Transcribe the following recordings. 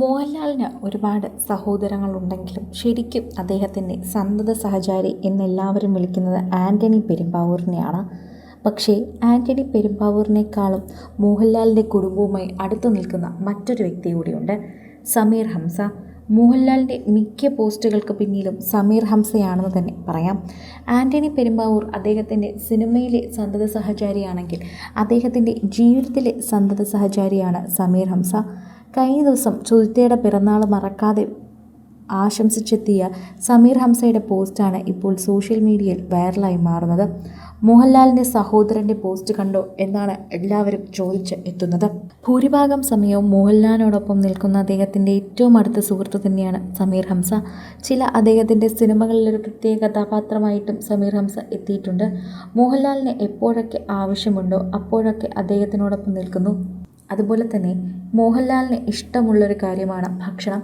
മോഹൻലാലിന് ഒരുപാട് സഹോദരങ്ങളുണ്ടെങ്കിലും ശരിക്കും അദ്ദേഹത്തിന്റെ സന്തത സഹചാരി എന്നെല്ലാവരും വിളിക്കുന്നത് ആന്റണി പെരുമ്പാവൂരിനെയാണ്. പക്ഷേ ആന്റണി പെരുമ്പാവൂരിനേക്കാളും മോഹൻലാലിന്റെ കുടുംബവുമായി അടുത്തു നിൽക്കുന്ന മറ്റൊരു വ്യക്തി കൂടിയുണ്ട് സമീർ ഹംസ. മോഹൻലാലിന്റെ മിക്ക പോസ്റ്റുകൾക്ക് പിന്നിലും സമീർ ഹംസയാണെന്ന് തന്നെ പറയാം. ആന്റണി പെരുമ്പാവൂർ അദ്ദേഹത്തിന്റെ സിനിമയിലെ സന്തത സഹചാരിയാണെങ്കിൽ അദ്ദേഹത്തിന്റെ ജീവിതത്തിലെ സന്തത സഹചാരിയാണ് സമീർ ഹംസ. കഴിഞ്ഞ ദിവസം ചുതിത്തയുടെ പിറന്നാൾ മറക്കാതെ ആശംസിച്ചെത്തിയ സമീർ ഹംസയുടെ പോസ്റ്റാണ് ഇപ്പോൾ സോഷ്യൽ മീഡിയയിൽ വൈറലായി മാറുന്നത്. മോഹൻലാലിന്റെ സഹോദരന്റെ പോസ്റ്റ് കണ്ടോ എന്നാണ് എല്ലാവരും ചോദിച്ച് എത്തുന്നത്. ഭൂരിഭാഗം സമയവും മോഹൻലാലിനോടൊപ്പം നിൽക്കുന്ന അദ്ദേഹത്തിന്റെ ഏറ്റവും അടുത്ത സുഹൃത്ത് തന്നെയാണ് സമീർ ഹംസ. ചില അദ്ദേഹത്തിന്റെ സിനിമകളിലൊരു പ്രത്യേക കഥാപാത്രമായിട്ടും സമീർ ഹംസ എത്തിയിട്ടുണ്ട്. മോഹൻലാലിന് എപ്പോഴൊക്കെ ആവശ്യമുണ്ടോ അപ്പോഴൊക്കെ അദ്ദേഹത്തിനോടൊപ്പം നിൽക്കുന്നു. അതുപോലെ തന്നെ മോഹൻലാലിന് ഇഷ്ടമുള്ളൊരു കാര്യമാണ് ഭക്ഷണം.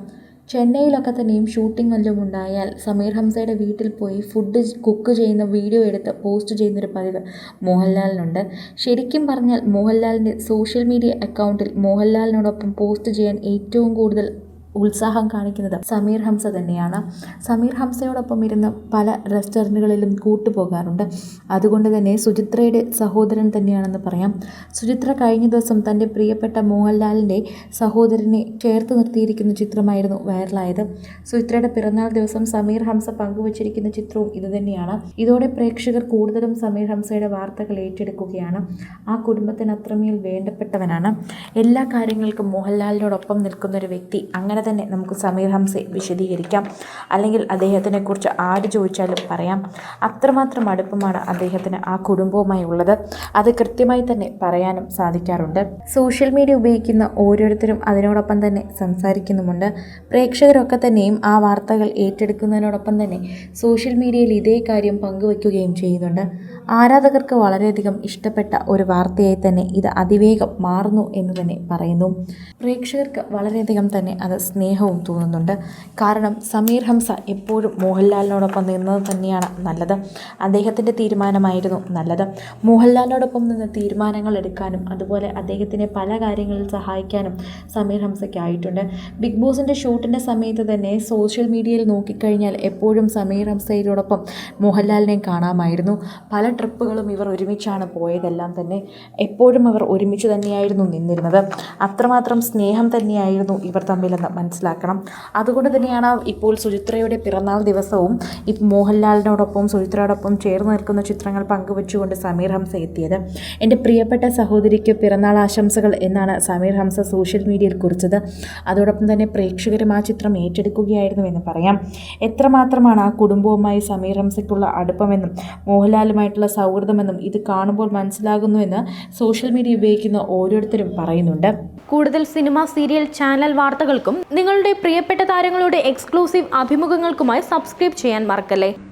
ചെന്നൈയിലൊക്കെ തന്നെയും ഷൂട്ടിംഗ് വല്ലതും ഉണ്ടായാൽ സമീർ ഹംസയുടെ വീട്ടിൽ പോയി ഫുഡ് കുക്ക് ചെയ്യുന്ന വീഡിയോ എടുത്ത് പോസ്റ്റ് ചെയ്യുന്നൊരു പതിവ് മോഹൻലാലിനുണ്ട്. ശരിക്കും പറഞ്ഞാൽ മോഹൻലാലിന്റെ സോഷ്യൽ മീഡിയ അക്കൗണ്ടിൽ മോഹൻലാലിനോടൊപ്പം പോസ്റ്റ് ചെയ്യാൻ ഏറ്റവും കൂടുതൽ ഉത്സാഹം കാണിക്കുന്നത് സമീർ ഹംസ തന്നെയാണ്. സമീർ ഹംസയോടൊപ്പം ഇരുന്ന് പല റെസ്റ്റോറന്റുകളിലും കൂട്ടുപോകാറുണ്ട്. അതുകൊണ്ട് തന്നെ സുചിത്രയുടെ സഹോദരൻ തന്നെയാണെന്ന് പറയാം. സുചിത്ര കഴിഞ്ഞ ദിവസം തന്റെ പ്രിയപ്പെട്ട മോഹൻലാലിന്റെ സഹോദരനെ ചേർത്ത് നിർത്തിയിരിക്കുന്ന ചിത്രമായിരുന്നു വൈറലായത്. സുചിത്രയുടെ പിറന്നാൾ ദിവസം സമീർ ഹംസ പങ്കുവച്ചിരിക്കുന്ന ചിത്രവും ഇതുതന്നെയാണ് ഇതോടെ പ്രേക്ഷകർ കൂടുതലും സമീർ ഹംസയുടെ വാർത്തകൾ ഏറ്റെടുക്കുകയാണ്. ആ കുടുംബത്തിന് അത്രമേൽ വേണ്ടപ്പെട്ടവനാണ്. എല്ലാ കാര്യങ്ങൾക്കും മോഹൻലാലിനോടൊപ്പം നിൽക്കുന്ന ഒരു വ്യക്തി അങ്ങനെ തന്നെ നമുക്ക് സമീർ ഹംസയെ വിശദീകരിക്കാം. അല്ലെങ്കിൽ അദ്ദേഹത്തിനെക്കുറിച്ച് ആര് ചോദിച്ചാലും പറയാം. അത്രമാത്രം അടുപ്പമാണ് അദ്ദേഹത്തിന് ആ കുടുംബവുമായി ഉള്ളത്. അത് കൃത്യമായി തന്നെ പറയാനും സാധിക്കാറുണ്ട്. സോഷ്യൽ മീഡിയ ഉപയോഗിക്കുന്ന ഓരോരുത്തരും അതിനോടൊപ്പം തന്നെ സംസാരിക്കുന്നുമുണ്ട്. പ്രേക്ഷകരൊക്കെ തന്നെയും ആ വാർത്തകൾ ഏറ്റെടുക്കുന്നതിനോടൊപ്പം തന്നെ സോഷ്യൽ മീഡിയയിൽ ഇതേ കാര്യം പങ്കുവയ്ക്കുകയും ചെയ്യുന്നുണ്ട്. ആരാധകർക്ക് വളരെയധികം ഇഷ്ടപ്പെട്ട ഒരു വാർത്തയായി തന്നെ ഇത് അതിവേഗം മാറുന്നു എന്ന് തന്നെ പറയുന്നു. പ്രേക്ഷകർക്ക് വളരെയധികം തന്നെ അത് സ്നേഹവും തോന്നുന്നുണ്ട്. കാരണം സമീർ ഹംസ എപ്പോഴും മോഹൻലാലിനോടൊപ്പം നിന്നത് തന്നെയാണ് നല്ലത്. അദ്ദേഹത്തിന്റെ തീരുമാനമായിരുന്നു നല്ലത്. മോഹൻലാലിനോടൊപ്പം നിന്ന് തീരുമാനങ്ങൾ എടുക്കാനും അതുപോലെ അദ്ദേഹത്തിനെ പല കാര്യങ്ങളിൽ സഹായിക്കാനും സമീർ ഹംസയ്ക്കായിട്ടുണ്ട്. ബിഗ് ബോസിന്റെ ഷൂട്ടിന്റെ സമയത്ത് തന്നെ സോഷ്യൽ മീഡിയയിൽ നോക്കിക്കഴിഞ്ഞാൽ എപ്പോഴും സമീർ ഹംസയോടൊപ്പം മോഹൻലാലിനെ കാണാമായിരുന്നു. പല ട്രിപ്പുകളും ഇവർ ഒരുമിച്ചാണ് പോയതെല്ലാം തന്നെ എപ്പോഴും അവർ ഒരുമിച്ച് തന്നെയായിരുന്നു നിന്നിരുന്നത്. അത്രമാത്രം സ്നേഹം തന്നെയായിരുന്നു ഇവർ തമ്മിലെന്ന് മനസ്സിലാക്കണം. അതുകൊണ്ട് തന്നെയാണ് ഇപ്പോൾ സുചിത്രയുടെ പിറന്നാൾ ദിവസവും മോഹൻലാലിനോടൊപ്പം സുചിത്രയോടൊപ്പം ചേർന്ന് നിൽക്കുന്ന ചിത്രങ്ങൾ പങ്കുവച്ചുകൊണ്ട് സമീർ ഹംസ എത്തിയത്. എന്റെ പ്രിയപ്പെട്ട സഹോദരിക്ക് പിറന്നാൾ ആശംസകൾ എന്നാണ് സമീർ ഹംസ സോഷ്യൽ മീഡിയയിൽ കുറിച്ചത്. അതോടൊപ്പം തന്നെ പ്രേക്ഷകരും ആ ചിത്രം ഏറ്റെടുക്കുകയായിരുന്നു എന്ന് പറയാം. എത്രമാത്രമാണ് ആ കുടുംബവുമായി സമീർ ഹംസയ്ക്കുള്ള അടുപ്പമെന്നും മോഹൻലാലുമായിട്ടുള്ള സൗഹൃദമെന്നും ഇത് കാണുമ്പോൾ മനസ്സിലാകുന്നുവെന്ന് സോഷ്യൽ മീഡിയ ഉപയോഗിക്കുന്ന ഓരോരുത്തരും പറയുന്നുണ്ട്. കൂടുതൽ സിനിമ സീരിയൽ ചാനൽ വാർത്തകൾക്കും നിങ്ങളുടെ പ്രിയപ്പെട്ട താരങ്ങളുടെ എക്സ്ക്ലൂസീവ് അഭിമുഖങ്ങൾക്കുമായി സബ്സ്ക്രൈബ് ചെയ്യാൻ മറക്കല്ലേ?